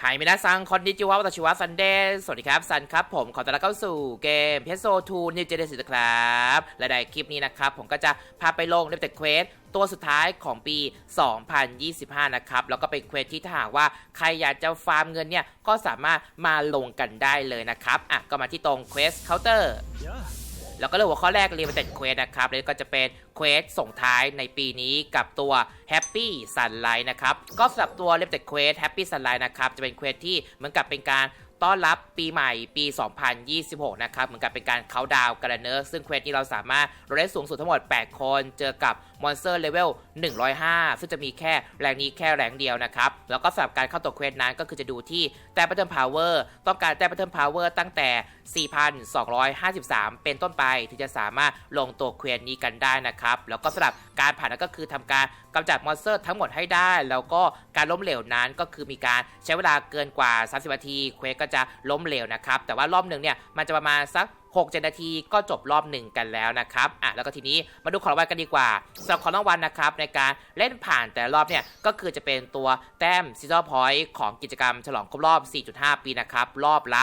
ไฮมินาซังคอนดิจิวะวัตชิวะซันเดย์สวัสดีครับ ซันครับผมขอต้อนรับเข้าสู่เกมเพโซทูนิวเจเนซิสครับ และในคลิปนี้นะครับ ผมก็จะพาไปลงเล่นแต่เควสตัวสุดท้ายของปี 2025 นะครับ แล้วก็เป็นเควสที่ถ้าหากว่าใครอยากจะฟาร์มเงินเนี่ย ก็สามารถมาลงกันได้เลยนะครับอะก็มาที่ตรงเควสเคาน์เตอร์ แล้วก็เรื่องหัวข้อแรกเรียนมาแต่เควสนะครับแล้วก็จะเป็นเควสส่งท้ายในปีนี้กับตัว Happy Sunlight นะครับ ก็สำหรับตัวเล่มแต่เควส Happy Sunlight นะครับ จะเป็นเควสที่เหมือนกับเป็นการต้อนรับปีใหม่ปี 2026 นะครับ เหมือนกับเป็นการเคาดาวกันเนอะซึ่งเควสนี้เราสามารถเราได้สูงสุดทั้งหมด 8 คน เจอกับมอนสเตอร์เลเวล105 ซึ่งจะมีแค่แรงนี้แค่แรงเดียวนะครับ แล้วก็สำหรับการเข้าตัวเควสนั้นก็คือจะดูที่แต่ปัตเทิร์นพาวเวอร์ต้องการแต่ปัตเทิร์นพาวเวอร์ตั้งแต่ 4,253 เป็นต้นไป ถึงจะสามารถลงตัวเควสนี้กันได้นะครับ แล้วก็สำหรับการผ่านก็คือทำการกำจัดมอนสเตอร์ทั้งหมดให้ได้ แล้วก็การล้มเหลวนั้นก็คือมีการใช้เวลาเกินกว่า 30 นาทีเควสก็จะล้มเหลวนะครับ แต่ว่ารอบหนึ่งเนี่ยมันจะประมาณสัก 6 7นาทีก็จบรอบหนึ่งกันแล้วนะครับอะแล้วก็ทีนี้มาดูของรางวัลกันดีกว่าสำหรับของรางวัลนะครับในการเล่นผ่านแต่รอบเนี่ยก็คือจะเป็นตัวแต้มซีซั่นพอยต์ของกิจกรรมฉลองครบรอบ 4.5 ปีนะครับรอบละ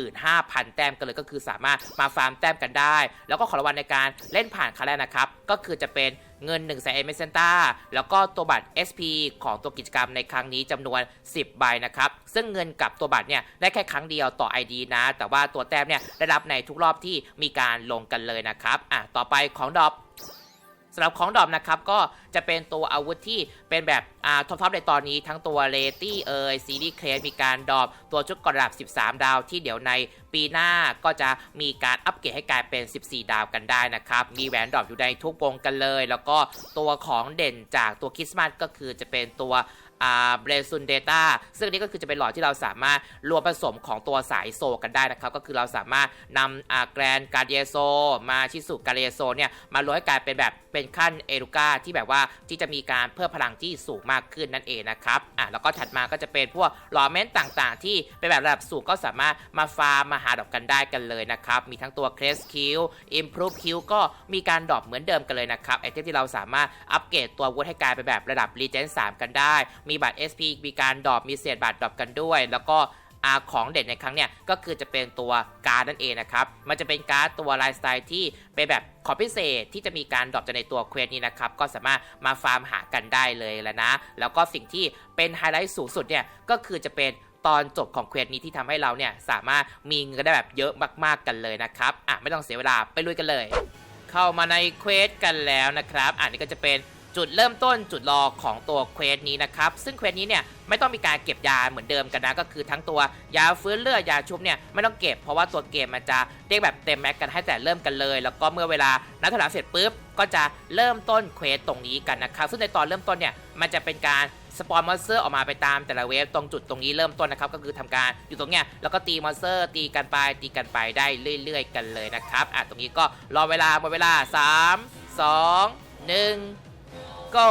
75,000 แต้มกันเลยก็คือสามารถมาฟาร์มแต้มกันได้ แล้วก็ของรางวัลในการเล่นผ่านครั้งแรกนะครับ ก็คือจะเป็น เงิน1นึ่งแสนเอเมเซนต้าแล้วก็ตัวบัตร SP ของตัวกิจกรรมในครั้งนี้จำนวน 10 ใบนะครับ ซึ่งเงินกับตัวบัตรเนี่ยได้แค่ครั้งเดียวต่อ ID นะ แต่ว่าตัวแต้มเนี่ยได้รับในทุกรอบที่มีการลงกันเลยนะครับอะต่อไปของดอปำหรับของดอมนะครับก็จะเป็นตัวอาวุธที่เป็นแบบอ่าท็อปทอปในตอนนี้ทั้งตัวเลตี้เอยซีรีส์เคลมีการดอมตัวชุดกระดับ 13 ดาวที่เดี๋ยวในปีหน้าก็จะมีการอัปเกรดให้กลายเป็น 14 ดาวกันได้นะครับ มีแหวนดอมอยู่ในทุกวงกันเลย แล้วก็ตัวของเด่นจากตัวคริสต์มาสก็คือจะเป็นตัว เบรซุนเดต้าซึ่งอันนี้ก็คือจะเป็นหลอดที่เราสามารถรวมผสมของตัวสายโซกันได้นะครับ ก็คือเราสามารถนำอ่าแกรนการเดียโซ มาชิสุการเดียโซเนี่ยมารวมให้กลายเป็นแบบเป็นขั้นเอรูกาที่แบบว่าที่จะมีการเพิ่มพลังที่สูงมากขึ้นนั่นเองนะครับอะแล้วก็ถัดมาก็จะเป็นพวกหลอเมนต์ต่างๆ ที่เป็นแบบระดับสูงก็สามารถมาฟาร์มมาหาดอกกันได้กันเลยนะครับ มีทั้งตัวเครสคิวอิมพรูฟคิวก็มีการดรอปเหมือนเดิมกันเลยนะครับไอเทมที่เราสามารถอัปเกรดตัววุธให้กลายเป็นแบบระดับรีเจน3กันได้มีบัตร SP มีการดรอปมีเศษบัตรดรอปกันด้วย แล้วก็อาของเด่นในครั้งเนี้ยก็คือจะเป็นตัวการ์ดนั่นเองนะครับ มันจะเป็นการ์ดตัวไลฟ์สไตล์ที่เป็นแบบขอพิเศษที่จะมีการดรอปจากในตัวเควสนี้นะครับ ก็สามารถมาฟาร์มหากันได้เลยแล้วนะ แล้วก็สิ่งที่เป็นไฮไลท์สูงสุดเนี่ยก็คือจะเป็นตอนจบของเควสนี้ที่ทำให้เราเนี่ยสามารถมีเงินได้แบบเยอะมากๆกันเลยนะครับอะไม่ต้องเสียเวลาไปลุยกันเลย เข้ามาในเควสกันแล้วนะครับอันนี้ก็จะเป็น จุดเริ่มต้นจุดรอของตัวเควสนี้นะครับ ซึ่งเควสนี้เนี่ยไม่ต้องมีการเก็บยาเหมือนเดิมกันนะก็คือทั้งตัวยาฟื้นเลือดยาชุบเนี่ยไม่ต้องเก็บเพราะว่าตัวเกมมันจะเรียกแบบเต็มแม็กกันให้แต่เริ่มกันเลย แล้วก็เมื่อเวลานัดถอยหลังเสร็จปุ๊บก็จะเริ่มต้นเควสตรงนี้กันนะครับ ซึ่งในตอนเริ่มต้นเนี่ยมันจะเป็นการสปอนมอนสเตอร์ออกมาไปตามแต่ละเวฟตรงจุดตรงนี้เริ่มต้นนะครับ ก็คือทำการอยู่ตรงเนี้ยแล้วก็ตีมอนสเตอร์ตีกันไปตีกันไปได้เรื่อย ๆ กันเลยนะครับอะตรงนี้ก็รอเวลาหมดเวลา 3 2 1 go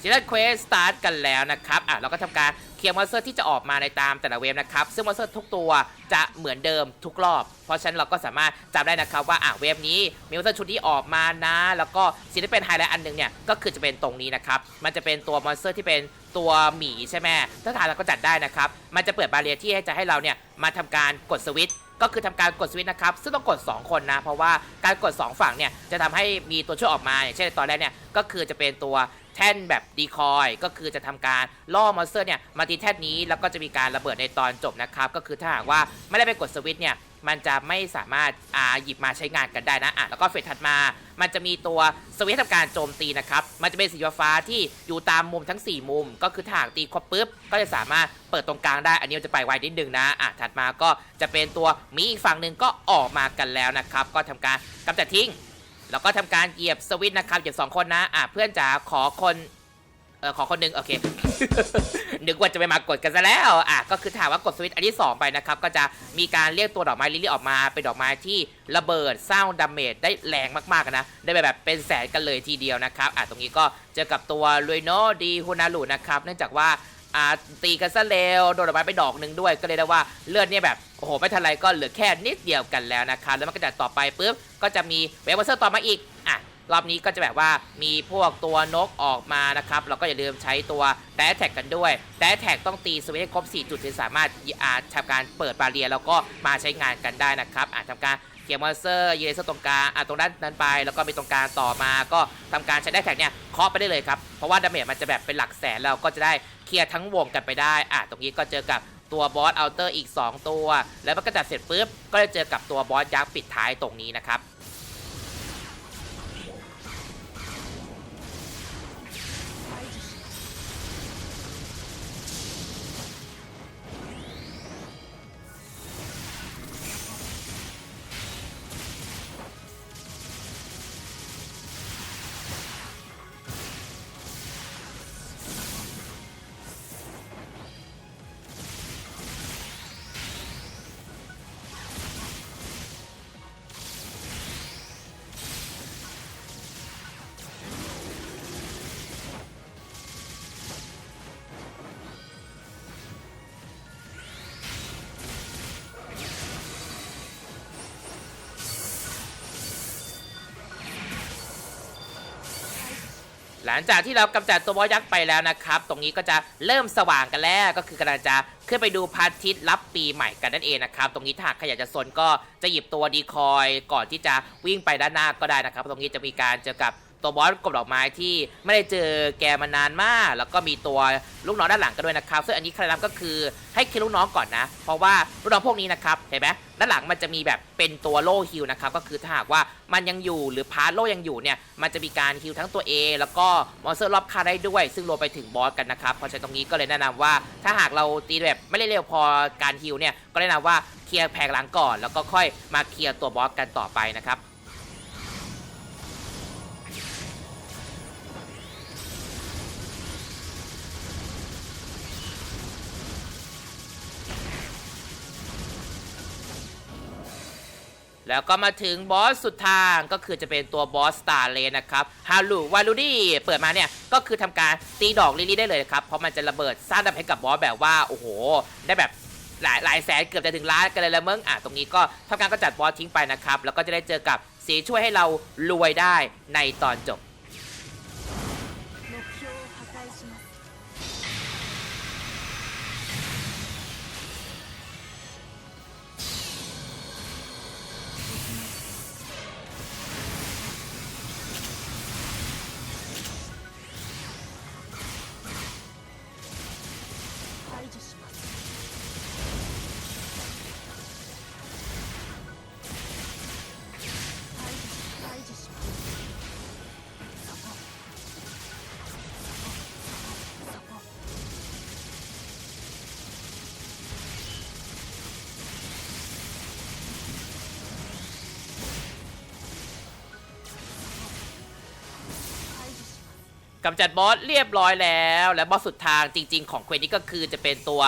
ซีรีส์เควสสตาร์ทกันแล้วนะครับอะเราก็ทำการเคลียร์มอนสเตอร์ที่จะออกมาในตามแต่ละเวฟนะครับ ซึ่งมอนสเตอร์ทุกตัวจะเหมือนเดิมทุกรอบ เพราะฉะนั้นเราก็สามารถจำได้นะครับว่าอะเวฟนี้มีมอนสเตอร์ชุดนี้ออกมานะ แล้วก็สิ่งที่เป็นไฮไลท์อันหนึ่งเนี่ยก็คือจะเป็นตรงนี้นะครับ มันจะเป็นตัวมอนสเตอร์ที่เป็นตัวหมีใช่ไหมถ้าทานเราก็จัดได้นะครับ มันจะเปิดบาเรียที่จะให้เราเนี่ยมาทำการกดสวิตช์ ก็คือทำการกดสวิตช์นะครับ ซึ่งต้องกด 2 คนนะ เพราะว่าการกด 2 ฝั่งเนี่ยจะทำให้มีตัวช่วยออกมาอย่างเช่นตอนแรกเนี่ยก็คือจะเป็นตัวแท่นแบบดีคอยก็คือจะทำการล่อมอนสเตอร์เนี่ยมาตีแท่นนี้แล้วก็จะมีการระเบิดในตอนจบนะครับก็คือถ้าหากว่าไม่ได้ไปกดสวิตช์เนี่ย มันจะไม่สามารถอ่าหยิบมาใช้งานกันได้นะอะแล้วก็เฟสถัดมา มันจะมีตัวสวิตช์ทำการโจมตีนะครับ มันจะเป็นสีฟ้าที่อยู่ตามมุมทั้ง 4 มุม ก็คือถ้าหากตีครบปุ๊บ ก็จะสามารถเปิดตรงกลางได้ อันนี้จะไปไวนิดนึงนะอะถัดมาก็จะเป็นตัวมีอีกฝั่งหนึ่งก็ออกมากันแล้วนะครับ ก็ทำการกำจัดทิ้ง แล้วก็ทำการเหยียบสวิตช์นะครับเหยียบสองคนนะอะเพื่อนจ๋าขอคน เออขอคนหนึ่งโอเค นึกว่าจะไปมากดกันซะแล้วอะก็คือถามว่ากดสวิตช์อันที่ 2 ไปนะครับ ก็จะมีการเรียกตัวดอกไม้ลิลลี่ออกมา เป็นดอกไม้ที่ระเบิดสร้างดาเมจได้แรงมากๆนะ ได้แบบเป็นแสนกันเลยทีเดียวนะครับอะตรงนี้ก็เจอกับตัวลุยโนดีฮุนารุนะครับ เนื่องจากว่าอ่าตีกันซะเร็วโดนดอกไม้ไปดอกหนึ่งด้วย ก็เลยได้ว่าเลือดเนี่ยแบบโอ้โหไม่ทันไรก็เหลือแค่นิดเดียวกันแล้วนะครับแล้วมันก็จะต่อไปปุ๊บก็จะมีเวเบอร์เซอร์ต่อมาอีกอะ รอบนี้ก็จะแบบว่ามีพวกตัวนกออกมานะครับเราก็อย่าลืมใช้ตัวแดแท็กกันด้วยแดแท็กต้องตีสวิตช์ให้ครบ 4 จุดถึงสามารถอาจทำการเปิดบาเรียแล้วก็มาใช้งานกันได้นะครับ อาจทำการเกียร์มอนสเตอร์ยีเลเซอร์ตรงกลางอะตรงด้านนั้นไป แล้วก็มีตรงกลางต่อมา ก็ทำการใช้แดแท็กเนี่ยเคาะไปได้เลยครับ เพราะว่าดาเมจมันจะแบบเป็นหลักแสนเราก็จะได้เคลียร์ทั้งวงกันไปได้อะตรงนี้ก็เจอกับตัวบอสอัลเตอร์อีก 2 ตัว แล้วมันก็จัดเสร็จปุ๊บก็จะเจอกับตัวบอสยักษ์ปิดท้ายตรงนี้นะครับ หลังจากที่เรากำจัดตัวบอสยักษ์ไปแล้วนะครับ ตรงนี้ก็จะเริ่มสว่างกันแล้วก็คือกำลังจะขึ้นไปดูพระอาทิตย์รับปีใหม่กันนั่นเองนะครับ ตรงนี้ถ้าใครอยากจะซนก็จะหยิบตัวดีคอย ก่อนที่จะวิ่งไปด้านหน้าก็ได้นะครับ ตรงนี้จะมีการเจอกับ ตัวบอสกบดอกไม้ที่ไม่ได้เจอแกมานานมาก แล้วก็มีตัวลูกน้องด้านหลังกันด้วยนะครับซึ่งอันนี้ใครรับก็คือให้เคลียร์ลูกน้องก่อนนะ เพราะว่าลูกน้องพวกนี้นะครับเห็นไหมด้านหลังมันจะมีแบบเป็นตัวโล่ฮิลนะครับก็คือถ้าหากว่ามันยังอยู่หรือพาร์ทโล่ยังอยู่เนี่ยมันจะมีการฮิลทั้งตัวเองแล้วก็มอนสเตอร์รอบคาได้ด้วย ซึ่งรวมไปถึงบอสกันนะครับเพราะฉะนั้นตรงนี้ก็เลยแนะนำว่า ถ้าหากเราตีแบบไม่เร็วพอการฮิลเนี่ยก็แนะนำว่าเคลียร์แผงหลังก่อน แล้วก็ค่อยมาเคลียร์ตัวบอสกันต่อไปนะครับ แล้วก็มาถึงบอสสุดทางก็คือจะเป็นตัวบอสสตาร์เลนนะครับฮารุวาลูดี้เปิดมาเนี่ยก็คือทำการตีดอกลิลี่ได้เลยครับ เพราะมันจะระเบิดสร้างดาเมจให้กับบอสแบบว่า โอ้โห ได้แบบหลายหลายแสนเกือบจะถึงล้านกันเลยละเมึงอะตรงนี้ก็ทำการก็จัดบอสทิ้งไปนะครับ แล้วก็จะได้เจอกับสีช่วยให้เรารวยได้ในตอนจบ กำจัดบอสเรียบร้อยแล้ว และบอสสุดทางจริง ๆ ของเควสนี้ก็คือจะเป็นตัว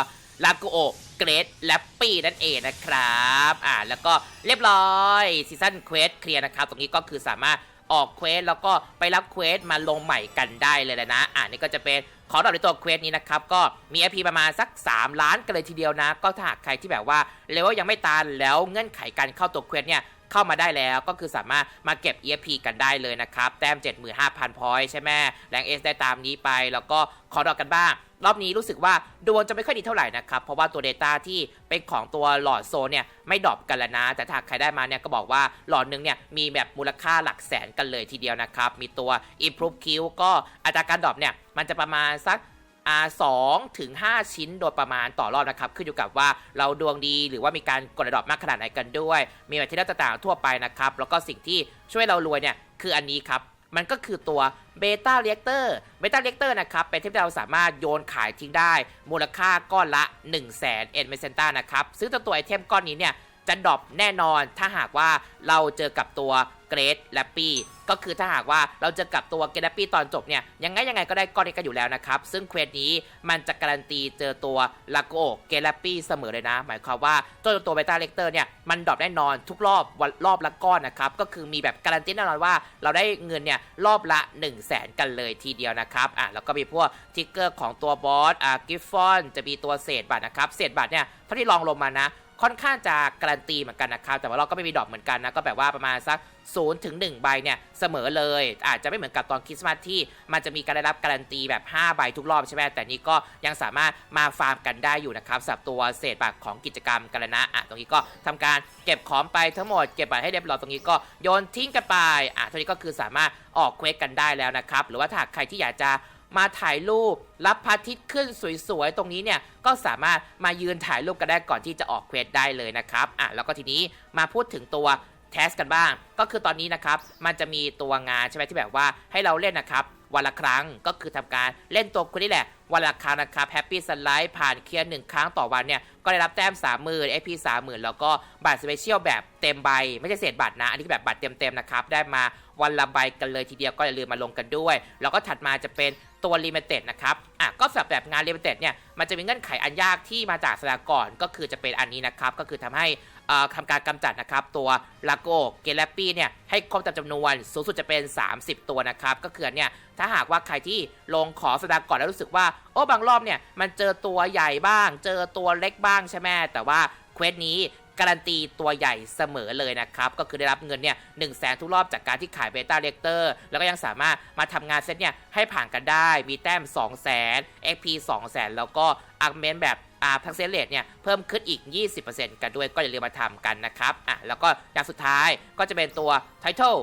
ลาโกโอเกรดแลปปี้นั่นเองนะครับอ่าแล้วก็เรียบร้อยซีซั่นเควสเคลียร์นะครับ ตรงนี้ก็คือสามารถออกเควสแล้วก็ไปรับเควสมาลงใหม่กันได้เลยแหละนะ อ่านี่ก็จะเป็นขอดอกในตัวเควสนี้นะครับ ก็มี IP ประมาณสัก 3 ล้านกันเลยทีเดียวนะ ก็ถ้าหากใครที่แบบว่าเลเวลยังไม่ตันแล้วเงื่อนไขการเข้าตัวเควสเนี่ย เข้ามาได้แล้วก็คือสามารถมาเก็บ EFP กันได้เลยนะครับ แต้ม 75,000 พอยต์ใช่ไหมแรง S ได้ตามนี้ไป แล้วก็ขอดอกกันบ้าง รอบนี้รู้สึกว่าดวงจะไม่ค่อยดีเท่าไหร่นะครับ เพราะว่าตัว Data ที่เป็นของตัวหลอดโซนเนี่ยไม่ดรอปกันแล้วนะ แต่ถ้าใครได้มาเนี่ยก็บอกว่าหลอดหนึงเนี่ยมีแบบมูลค่าหลักแสนกันเลยทีเดียวนะครับ มีตัว Improve Q ก็อัตราการดรอปเนี่ยมันจะประมาณสัก สองถึงห้าชิ้นโดยประมาณต่อรอบนะครับ ขึ้นอยู่กับว่าเราดวงดีหรือว่ามีการกดระดอบมากขนาดไหนกันด้วย มีแบบที่ต่างๆทั่วไปนะครับ แล้วก็สิ่งที่ช่วยเรารวยเนี่ย คืออันนี้ครับ มันก็คือตัวเบต้าเรียกเตอร์เบต้าเรียกเตอร์นะครับ เป็นเทปที่เราสามารถโยนขายทิ้งได้ มูลค่าก้อนละ1 0 0 0 0แสนเอ็นเมเซนต้านะครับซึ่งตัวตัวไอเทมก้อนนี้เนี่ย จะดรอปแน่นอนถ้าหากว่าเราเจอกับตัวเกรดแลปปี้ก็คือถ้าหากว่าเราเจอกับตัวเกรดแลปปี้ตอนจบเนี่ยยังไงยังไงก็ได้ก้อนนี้กันอยู่แล้วนะครับ ซึ่งเควสนี้มันจะการันตีเจอตัวลาโกเกรดแลปปี้เสมอเลยนะ หมายความว่าตัวตัวเบต้าเลกเตอร์เนี่ยมันดรอปแน่นอนทุกรอบวันรอบละก้อนนะครับ ก็คือมีแบบการันตีแน่นอนว่าเราได้เงินเนี่ยรอบละ 1 0 0 0 0แสนกันเลยทีเดียวนะครับอะแล้วก็มีพวกทิกเกอร์ของตัวบอสอะกิฟฟอนจะมีตัวเศษบัตรนะครับเศษบัตรเนี่ยเท่าที่ลองลงมานะ ค่อนข้างจะการันตีเหมือนกันนะครับแต่ว่าเราก็ไม่มีดอกเหมือนกันนะก็แบบว่าประมาณสัก0ูนย์ถึงหใบเนี่ยเสมอเลย อาจจะไม่เหมือนกับตอนคริสต์มาสที่มันจะมีการได้รับการันตีแบบ 5 ใบทุกรอบใช่ไหมแต่นี้ก็ยังสามารถมาฟาร์มกันได้อยู่นะครับสำหรับตัวเศษบัตรของกิจกรรมกันแล้วนะอะตรงนี้ก็ทำการเก็บของไปทั้งหมดเก็บบัตรให้เรียบร้อยตรงนี้ก็โยนทิ้งกันไปอะตรงนี้ก็คือสามารถออกเควสกันได้แล้วนะครับหรือว่าถ้าใครที่อยากจะ มาถ่ายรูปรับพระอาทิตย์ขึ้นสวยๆ ตรงนี้เนี่ยก็สามารถมายืนถ่ายรูปกันได้ก่อนที่จะออกเควสได้เลยนะครับอะแล้วก็ทีนี้มาพูดถึงตัวแทสกันบ้าง ก็คือตอนนี้นะครับมันจะมีตัวงานใช่ไหมที่แบบว่าให้เราเล่นนะครับวันละครั้งก็คือทำการเล่นตัวคุณนี่แหละ วันละครั้งนะครับแฮปปี้สไลด์ผ่านเคลียร์หนึ่งครั้งต่อวันเนี่ย ก็ได้รับแต้ม30,000 AP 30,000แล้วก็บัตรสเปเชียลแบบเต็มใบ ไม่ใช่เศษบัตรนะ อันนี้แบบบัตรเต็มๆนะครับ ได้มาวันละใบกันเลยทีเดียวก็อย่าลืมมาลงกันด้วย แล้วก็ถัดมาจะเป็นตัวลิมิเต็ดนะครับ อะ ก็สำหรับแบบงานลิมิเต็ดเนี่ย มันจะมีเงื่อนไขอันยากที่มาจากสลากก่อน ก็คือจะเป็นอันนี้นะครับ ก็คือทำให้ ทำการกำจัดนะครับตัวลาโกเกลปี้เนี่ยให้ครบตามจำนวนสูงสุดจะเป็น 30 ตัวนะครับ ก็คือเนี่ยถ้าหากว่าใครที่ลงขอสตาร์ก่อนแล้วรู้สึกว่า โอ้บางรอบเนี่ยมันเจอตัวใหญ่บ้าง เจอตัวเล็กบ้างใช่ไหมแต่ว่าเควสนี้การันตีตัวใหญ่เสมอเลยนะครับ ก็คือได้รับเงินเนี่ยหนึ่งแสนทุกรอบจากการที่ขายเบต้าเลกเตอร์ แล้วก็ยังสามารถมาทำงานเซตเนี่ยให้ผ่านกันได้ มีแต้ม 2 0 0 0 0 0 XP 2 0 0 0 0 0 แล้วก็อาร์เมนแบบ พักเซเลตเนี่ยเพิ่มขึ้นอีก 20%กันด้วยก็อย่าลืมมาทำกันนะครับอะแล้วก็อย่างสุดท้ายก็จะเป็นตัวไทท l ล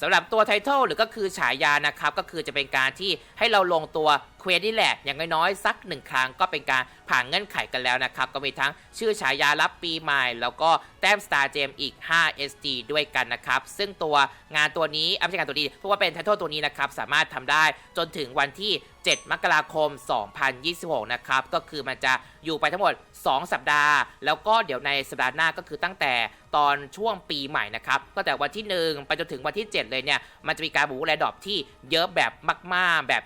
สำหรับตัวไททอลหรือก็คือฉายานะครับก็คือจะเป็นการที่ให้เราลงตัว เควสนี่แหละ อย่างน้อยๆสักหนึ่งครั้งก็เป็นการผ่านเงื่อนไขกันแล้วนะครับ ก็มีทั้งชื่อฉายารับปีใหม่ แล้วก็แต้ม Star Gem อีก 5 SD ด้วยกันนะครับ ซึ่งตัวงานตัวนี้อะไม่ใช่งานตัวนี้เพราะว่าเป็นไทท l ลตัวนี้นะครับ สามารถทำได้จนถึงวันที่ 7 มกราคม 2026 นะครับ ก็คือมันจะอยู่ไปทั้งหมด 2 สัปดาห์ แล้วก็เดี๋ยวในสัปดาห์หน้าก็คือตั้งแต่ตอนช่วงปีใหม่นะครับ ก็แต่วันที่ 1 ไปจนถึงวันที่ 7 เลยเนี่ย มันจะมีการบูแลดรอปที่เยอะแบบมาก ๆ แบบ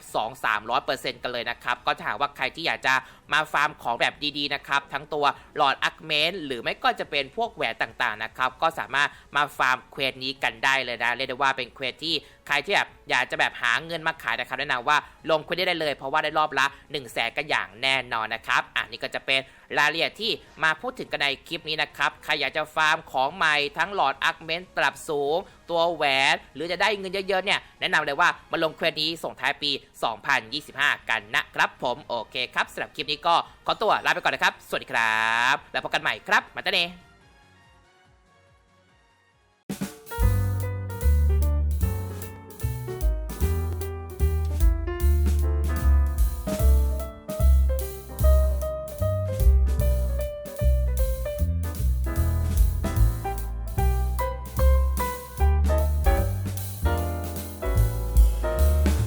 2-300%กันเลยนะครับ ก็ถ้าหากว่าใครที่อยากจะ มาฟาร์มของแบบดีๆนะครับทั้งตัวหลอดอักเมนหรือไม่ก็จะเป็นพวกแหวนต่างๆนะครับก็สามารถมาฟาร์มเควสนี้กันได้เลยนะเรียกได้ว่าเป็นเควสที่ใครที่แบบอยากจะแบบหาเงินมาขายนะครับแนะนำว่าลงเควสได้เลย เพราะว่าได้รอบละ1 0 0 0 0แสนกันอย่างแน่นอนนะครับอะนี่ก็จะเป็นรายละเอียดที่มาพูดถึงกันในคลิปนี้นะครับใครอยากจะฟาร์มของใหม่ทั้งหลอดอักเมนปรับสูง ตัวแหวนหรือจะได้เงินเยอะๆเนี่ยแนะนำเลยว่ามาลงเควสนี้ส่งท้ายปี 2025 กันนะครับผมโอเคครับสำหรับคลิปนี้นี้ก็ขอตัวลาไปก่อนนะครับ สวัสดีครับ แล้วพบกันใหม่ครับ มาตาเน